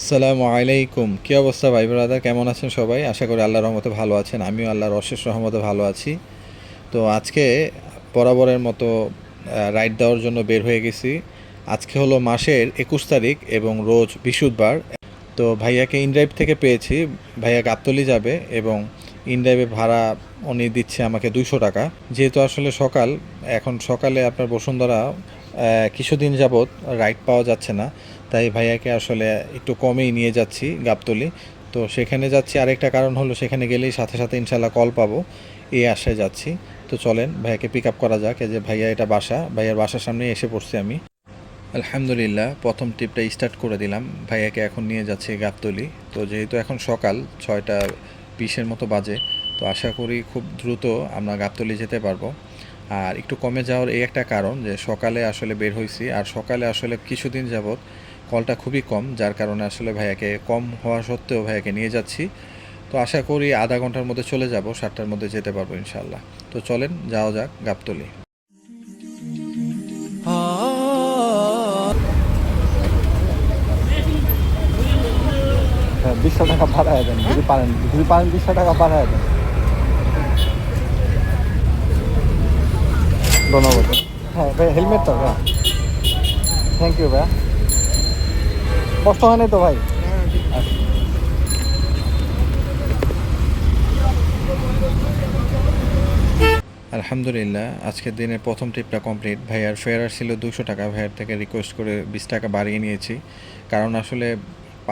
আসসালামু আলাইকুম। কী অবস্থা ভাই ব্রাদার কেমন আছেন সবাই? আশা করি আল্লাহর রহমতে ভালো আছেন। আমিও আল্লাহর অশেষ রহমতে ভালো আছি। তো আজকে বরাবরের মতো রাইড দেওয়ার জন্য বের হয়ে গেছি। আজকে হলো মাসের একুশ তারিখ এবং রোজ বৃহস্পতিবার। তো ভাইয়াকে ইনড্রাইভ থেকে পেয়েছি। ভাইয়া গাবতলি যাবে এবং ইনড্রাইভে ভাড়া উনি দিচ্ছে আমাকে দুশো টাকা। যেহেতু আসলে সকাল, এখন সকালে আপনার বসুন্ধরা কিছুদিন যাবৎ রাইড পাওয়া যাচ্ছে না। তাই ভাইয়াকে আসলে একটু কমেই নিয়ে যাচ্ছি গাবতলি। তো সেখানে যাচ্ছি। আরেকটা কারণ হলো সেখানে গেলেই সাথে সাথে ইনশাল্লাহ কল পাবো। এই আশায় যাচ্ছি। তো চলেন, ভাইয়াকে পিক আপ করা যাক। যে ভাইয়া, এটা বাসা। ভাইয়ার বাসার সামনে এসে পড়ছি আমি। আলহামদুলিল্লাহ, প্রথম ট্রিপটা স্টার্ট করে দিলাম। ভাইয়াকে এখন নিয়ে যাচ্ছি গাবতলি। তো যেহেতু এখন সকাল, ছয়টা বিশের মতো বাজে, তো আশা করি খুব দ্রুত আমরা গাবতলি যেতে পারব। আর একটু কমে যাওয়ার এই একটা কারণ যে সকালে আসলে বের হয়েছি আর সকালে আসলে কিছুদিন যাবৎ কলটা খুবই কম, যার কারণে আসলে ভাইয়াকে কম হওয়া সত্ত্বেও ভাইয়াকে নিয়ে যাচ্ছি। তো আশা করি আধা ঘণ্টার মধ্যে চলে যাব, সাতটার মধ্যে যেতে পারব ইনশাল্লাহ তো চলেন, যাওয়া যাক, গাবতলি। হ্যাঁ বিশশো টাকা বাড়ায় দেন, যদি পারেন যদি পারেন বিশশো টাকা বাড়ায় দেন। ধন্যবাদ। হ্যাঁ ভাই হেলমেট তো ভাই। থ্যাংক ইউ ভাই। কষ্ট হয়নি তো ভাই। আলহামদুলিল্লাহ আজকের দিনের প্রথম ট্রিপটা কমপ্লিট ভাইয়ার ফেয়ার ছিল দুশো টাকা ভাইয়ার থেকে রিকোয়েস্ট করে বিশ টাকা বাড়িয়ে নিয়েছি। কারণ আসলে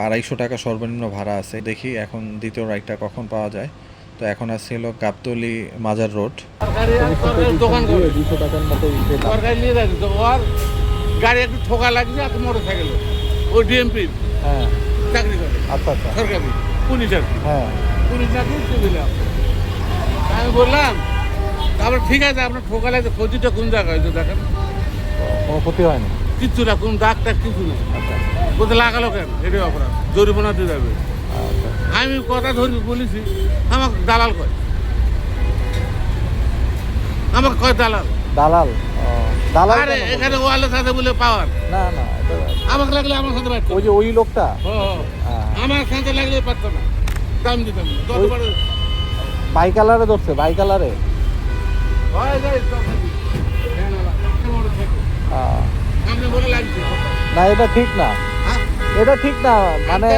আড়াইশো টাকা সর্বনিম্ন ভাড়া আছে। দেখি এখন দ্বিতীয় রাইডটা কখন পাওয়া যায়। তো এখন আসছে হলো গাবতলি মাজার রোড। গাড়ি একটু ঠোকা লাগছে আর মোটর সাইকেল ও ডিএমপি। হ্যাঁ। চাকরি করে। আচ্ছা আচ্ছা। সরকারি। পুলিশ কি। হ্যাঁ। পুলিশ চাকরি দিলাম আমি বললাম তারপর ঠিক আছে আপনার ঠোকা লাগছে ক্ষতিটা কোন জায়গায় দেখেন। কোনো ক্ষতি হয়নি? কিচ্ছু না কোন দাগ টাগ কিছু নেই আচ্ছা। লাগালো কেন? এটাই অপরাধ। জরিমানা দিয়ে যাবে। আমি কথা ধরি বলেছি আমাকে দালাল কয়। আমাকে কয় দালাল। দালাল? ও, দালাল আরে এখানে ওয়ালের সাথে বলে পাওয়ার। না না আমাকে লাগলে আমার সাথে ওই যে ওই লোকটা? হ্যাঁ। আমার সাথে লাগলে পারতো না। দাম দিতাম বাইকালারে ধরছে বাইকালারে? হয় না, এটা ঠিক না? এটা ঠিক না মানে।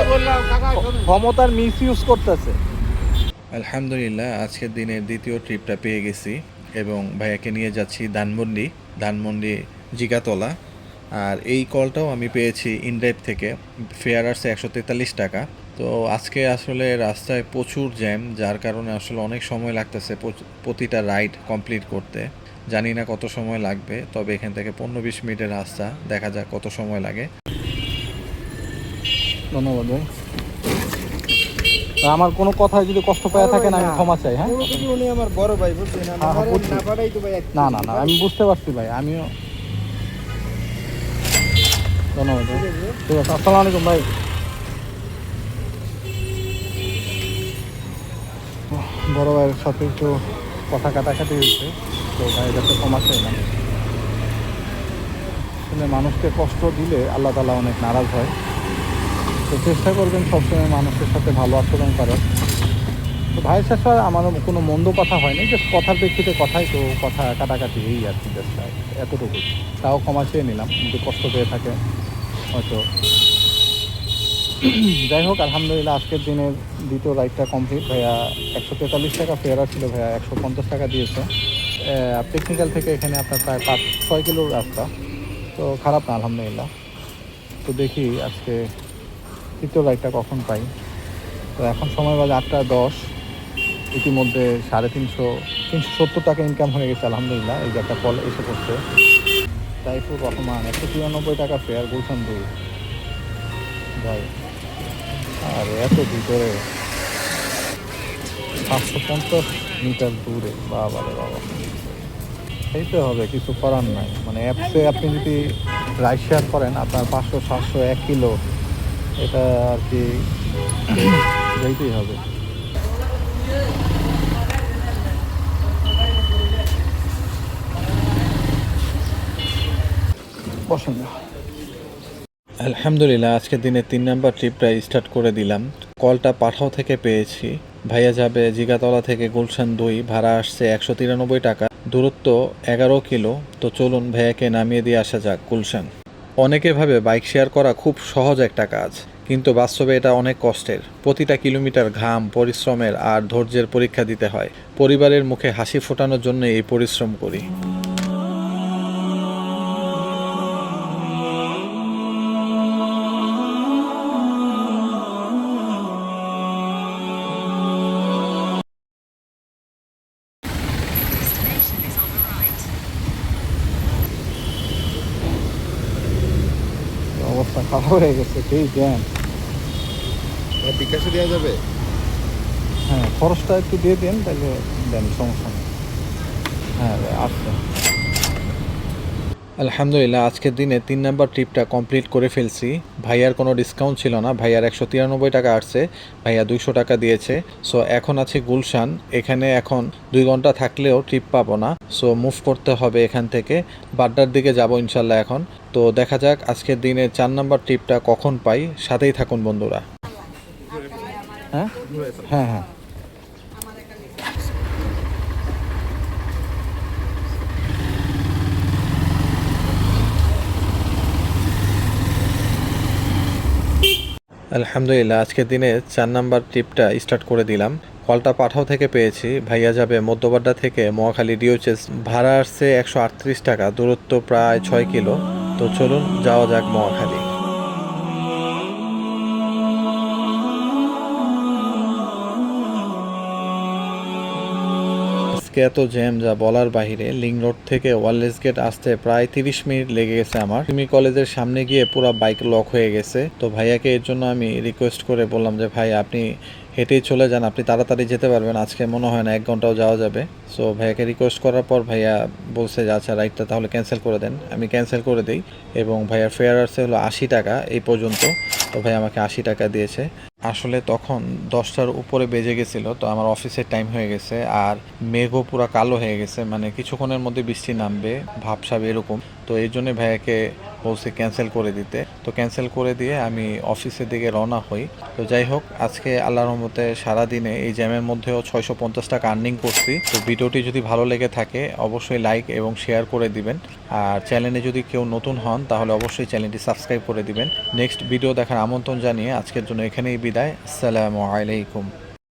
ক্ষমতার মিস ইউজ করতেছে। আলহামদুলিল্লাহ আজকের দিনের দ্বিতীয় ট্রিপটা পেয়ে গেছি এবং ভাইয়াকে নিয়ে যাচ্ছি ধানমন্ডি ধানমন্ডি জিগাতলা। আর এই কলটাও আমি পেয়েছি ইনড্রাইভ থেকে ফেয়ার আসছে একশো তেতাল্লিশ টাকা। তো আজকে আসলে রাস্তায় প্রচুর জ্যাম যার কারণে আসলে অনেক সময় লাগতেছে প্রতিটা রাইড কমপ্লিট করতে। জানি না কত সময় লাগবে তবে এখান থেকে পনেরো বিশ মিনিটের রাস্তা দেখা যাক কত সময় লাগে। ধন্যবাদ ভাই। আমার কোনো কথায় যদি কষ্ট পেয়ে থাকেন আমি ক্ষমা চাই হ্যাঁ? উনি আমার বড় ভাই বুঝছেন? হ্যাঁ, হ্যাঁ। না তো ভাই না না না আমি বুঝতে পারছি ভাই আমিও ধন্যবাদ ঠিক আছে। আসসালামু আলাইকুম ভাই। বড় ভাইয়ের সাথে একটু কথা কাটাকাটি হয়েছে তো ভাইয়ের কাছে ক্ষমা চাইলাম আসলে মানুষকে কষ্ট দিলে আল্লাহ তালা অনেক নারাজ হয়। তো চেষ্টা করবেন সবসময় মানুষের সাথে ভালো আচরণ করার। তো ভাইয়ের সাথে আমার কোনো মন্দ কথা হয়নি জাস্ট কথার প্রেক্ষিতে কথাই তো কথা কাটাকাটি এই আর কি এতটুকু তাও ক্ষমা চেয়ে নিলাম, যদি কষ্ট পেয়ে থাকে, হয়তো। যাই হোক, আলহামদুলিল্লাহ, আজকের দিনের দ্বিতীয় রাইডটা কমপ্লিট ভাইয়া, একশো তেতাল্লিশ টাকা ফেয়ারা ছিল, ভাইয়া, একশো পঞ্চাশ টাকা দিয়েছে। টেকনিক্যাল থেকে এখানে আপনার প্রায় পাঁচ, ছয় কিলোর রাস্তা। তো খারাপ না, আলহামদুলিল্লাহ। তো দেখি আজকে তৃতীয় লাইটটা কখন পাই? তো এখন সময় বাজে আটটা দশ। ইতিমধ্যে সাড়ে তিনশো তিনশো সত্তর টাকা ইনকাম হয়ে গেছে, আলহামদুলিল্লাহ, এই যে একটা কল এসে পড়ছে। সাইফুর রহমান একশো তিরানব্বই টাকা ফেয়ার গুলশান দুই। ভাই, আর এত ভিতরে। সাতশো পঞ্চাশ মিটার দূরে বাবা রে বাবা। সেইতে হবে, কিছু করার নাই। মানে অ্যাপসে আপনি যদি রাইড শেয়ার করেন, আপনার পাঁচশো, সাতশো, এক কিলো এটা আর কি যেতেই হবে। আলহামদুলিল্লাহ, আজকের দিনে তিন নাম্বার ট্রিপটা স্টার্ট করে দিলাম। কলটা পাঠাও থেকে পেয়েছি। ভাইয়া যাবে জিগাতলা থেকে গুলশান দুই, ভাড়া আসছে একশো তিরানব্বই টাকা। দূরত্ব এগারো কিলো। তো চলুন ভাইয়াকে নামিয়ে দিয়ে আসা যাক গুলশান। অনেকে ভাবে বাইক শেয়ার করা খুব সহজ একটা কাজ, কিন্তু বাস্তবে এটা অনেক কষ্টের। প্রতিটা কিলোমিটার ঘাম, পরিশ্রমের আর ধৈর্যের পরীক্ষা দিতে হয়। পরিবারের মুখে হাসি ফোটানোর জন্য এই পরিশ্রম করি। খারাপ হয়ে গেছে সেই জ্যাম বিকাশে দেওয়া যাবে? হ্যাঁ খরচটা একটু দিয়ে দেন তাহলে দেন সমস্যা নেই। হ্যাঁ আসছে। আলহামদুলিল্লাহ, আজকের দিনে তিন নাম্বার ট্রিপটা কমপ্লিট করে ফেলছি। ভাইয়ার কোনো ডিসকাউন্ট ছিল না। ভাইয়ার একশো তিরানব্বই টাকা আসছে, ভাইয়া দুইশো টাকা দিয়েছে। সো এখন আছে গুলশান। এখানে এখন দুই ঘণ্টা থাকলেও ট্রিপ পাবো না। সো মুভ করতে হবে এখান থেকে। বাড্ডার দিকে যাব ইনশাল্লাহ এখন। তো, দেখা যাক আজকের দিনে চার নাম্বার ট্রিপটা কখন পাই। সাথেই থাকুন বন্ধুরা। হ্যাঁ? হ্যাঁ হ্যাঁ। আলহামদুলিল্লাহ, আজকের দিনে চার নাম্বার ট্রিপটা স্টার্ট করে দিলাম। কলটা পাঠাও থেকে পেয়েছি, ভাইয়া যাবে মধ্যবাড্ডা থেকে মহাখালী ডিওচেস ভাড়া আসছে একশো আটত্রিশ টাকা, দূরত্ব প্রায় ছয় কিলো। তো চলুন, যাওয়া যাক মহাখালী। আজকে এত জ্যাম যা বলার বাহিরে লিং রোড থেকে ওয়ারলেস গেট আসতে প্রায় তিরিশ মিনিট লেগে গেছে আমার। তুমি কলেজের সামনে গিয়ে পুরো বাইক লক হয়ে গেছে। তো ভাইয়াকে এর জন্য আমি রিকোয়েস্ট করে বললাম যে, ভাই, আপনি হেঁটেই চলে যান, আপনি তাড়াতাড়ি যেতে পারবেন। আজকে মনে হয় না এক ঘন্টাও যাওয়া যাবে। সো ভাইয়াকে রিকোয়েস্ট করার পর ভাইয়া বলছে যে আচ্ছা রাইডটা তাহলে ক্যান্সেল করে দেন। আমি ক্যান্সেল করে দিই এবং ভাইয়ার ফেয়ার আসছে হলো আশি টাকা এই পর্যন্ত। তো ভাই আমাকে আশি টাকা দিয়েছে। আসলে তখন দশটার উপরে বেজে গেছিল, তো আমার অফিসের টাইম হয়ে গেছে আর মেঘও পুরো কালো হয়ে গেছে মানে কিছুক্ষণের মধ্যে বৃষ্টি নামবে, ভাবসাব এরকম। তো এই জন্য ভাইয়াকে বলছি ক্যান্সেল করে দিতে। তো ক্যান্সেল করে দিয়ে আমি অফিসের দিকে রওনা হই। তো যাই হোক, আজকে আল্লাহর রহমতে সারাদিনে এই জ্যামের মধ্যেও ছয়শো পঞ্চাশ টাকা আর্নিং করছি। তো ভিডিওটি যদি ভালো লেগে থাকে, অবশ্যই লাইক এবং শেয়ার করে দিবেন। আর চ্যানেলে যদি কেউ নতুন হন, তাহলে অবশ্যই চ্যানেলটি সাবস্ক্রাইব করে দিবেন। নেক্সট ভিডিও আমন্ত্রণ জানিয়ে আজকের জন্য এখানেই বিদায়। আসসালামু আলাইকুম।